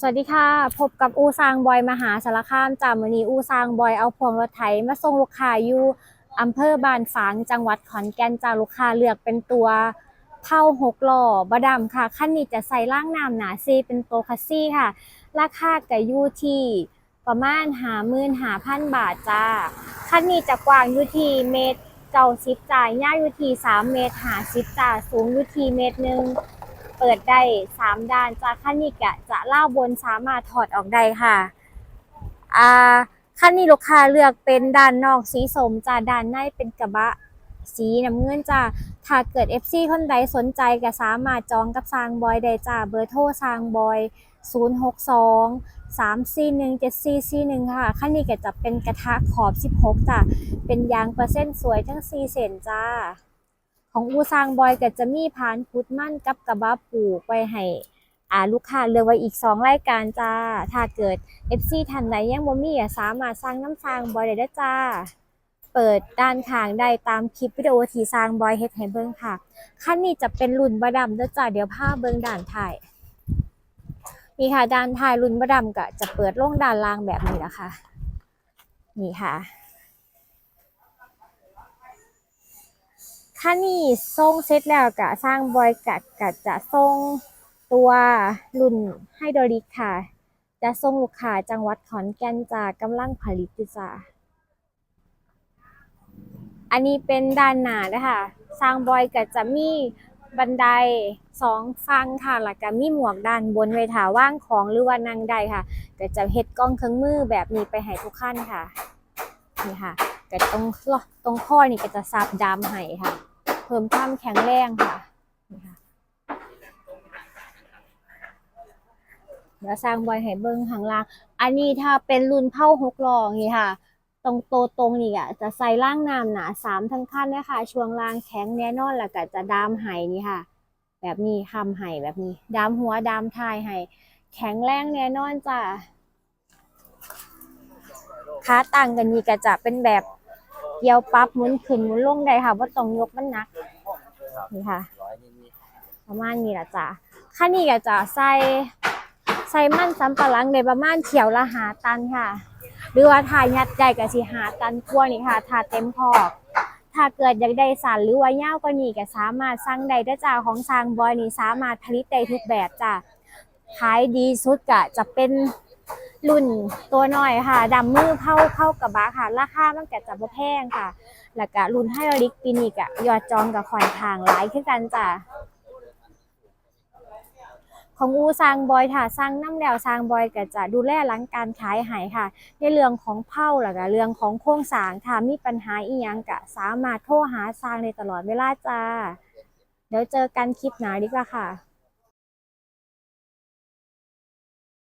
สวัสดีค่ะ พบกับอูซางบอยมหาสารคามจามือนี้อูซางบอยเอาพวงรถไถมาส่งลูกค้าอยู่อำเภอบานฝางจังหวัดขอนแก่นจากลูกค้าเลือกเป็นตัวเท่าหกล้อบดำค่ะขั้นนี้จะใส่ล่างน้ำหนาซีเป็นตัวคัสซี่ค่ะ ราคาก็อยู่ที่ประมาณหาหมื่นหาพันบาทจ้าขั้นนี้จะกว้างอยู่ที่เมตรเก้าสิบจ่ายาวอยู่ที่สามเมตรหาสิบจ่าสูงอยู่ที่เมตรหนึ่ง เปิดได้สามด้านจากคันนี้กะจะเล่าบนสามารถถอดออกได้ค่ะอ่าคันนี้ลูกค้าเลือกเป็นด้านนอกสีสมจ้าด้านในเป็นกระบะสีน้ำเงินจ้าถ้าเกิด FC คนใดสนใจก็สามารถจองกับซางบอยได้จ้าเบอร์โทรซางบอย 062 341 7441 ค่ะคันนี้ก็จะเป็นกระทะขอบ 16จ้าเป็นยางเปอร์เซ็นต์สวยทั้ง 4 เซนจ้า ของอูซางบอยก็จะมีพานพุดมั่นกับกระบะปลูกไว้ให้อ่าลูกค้าเลือกไว้อีก 2 รายการจ้า ถ้าเกิด FC ท่านใดยังบ่มีอะสามารถสร้างน้ำซางบอยได้ด้จ้า เปิดด้านข้างได้ตามคลิปวิดีโอที่สร้างบอยเฮ็ดให้เบิ่งค่ะคันนี้จะเป็นรุ่นบะดำเด้จ้าเดี๋ยวพาเบิ่งด้านท้ายนี่ค่ะด้านท้ายรุ่นบะดำก็จะเปิดลงด้านล่างแบบนี้นะคะ นี่ค่ะ ถ้านี่ส่งเสร็จแล้วก็สร้างบอยกัดกัจะส่งตัวรุ่นไฮโดรลิกค่ะ จะส่งลูกค้าจังหวัดขอนแก่นจากกำลังผลิตจ้าอันนี้เป็นด้านหน้านะคะสร้างบอยก็จะมีบันไดสองฟังค่ะแล้วก็มีหมวกด้านบนไว้ถาว่างของหรือว่านั่งได้ค่ะ ก็จะเฮ็ดกล้องเครื่องมือแบบนี้ไปให้ทุกขั้นค่ะ นี่ค่ะก็ตรงตรงข้อนี่ก็จะซับดามให้ค่ะ เพิ่มความแข็งแรงค่ะเดี๋ยวสร้างบอยให้เบิ้งข้างล่าง อันนี้ถ้าเป็นรุ่นเผาหกลองนี้ค่ะ ตรงโตตรงนี่อะจะใส่ล่างน้ำหนาสามทั้งขั้นนะคะ ช่วงล่างแข็งแน่นอนแล้วก็จะดามไห้นี่ค่ะ แบบนี้คำไห้แบบนี้ ดามหัวดามท้ายไห้แข็งแรงแน่นอนจ้ะขาตั้งกันนี่ก็จะเป็นแบบเกี่ยวปั๊บหมุนขึ้นหมุนลงได้ค่ะว่าต้องยกมันหนัก นี่ค่ะ ประมาณนี้ละจ้ะค่านี้ก็จะใส่ใส่มันสำปะหลังได้ประมาณเขียวละหาตันค่ะ หรือว่าถ้ายัดใหญ่ก็สิหาตันกว่านี่ค่ะถ้าเต็มพอกถ้าเกิดอยากได้สันหรือว่ายาวกว่านี้ก็สามารถสั่งได้เด้อจ้าของซางบอยนี่สามารถผลิตได้ทุกแบบจ้ะขายดีสุดก็จะเป็น รุ่นตัวน้อยค่ะดำมือเข้าเข้ากระบะค่ะ ราคามันก็จะบ่แพงค่ะ แล้วก็รุ่นไฮโดรลิกปีนี้ก็ยอดจองกับค่อนข้างหลายขึ้นกันจ้ะของอูซางบอยค่ะสร้างน้ำแล้วซางบอยก็จะดูแลหลังการขายหายค่ะ ในเรื่องของเผาแล้วก็เรื่องของโครงสร้างถ้ามีปัญหาอีหยังก็สามารถโทรหาสร้างได้ตลอดเวลาจ้าเดี๋ยวเจอกันคลิปหน้าดีกว่าค่ะ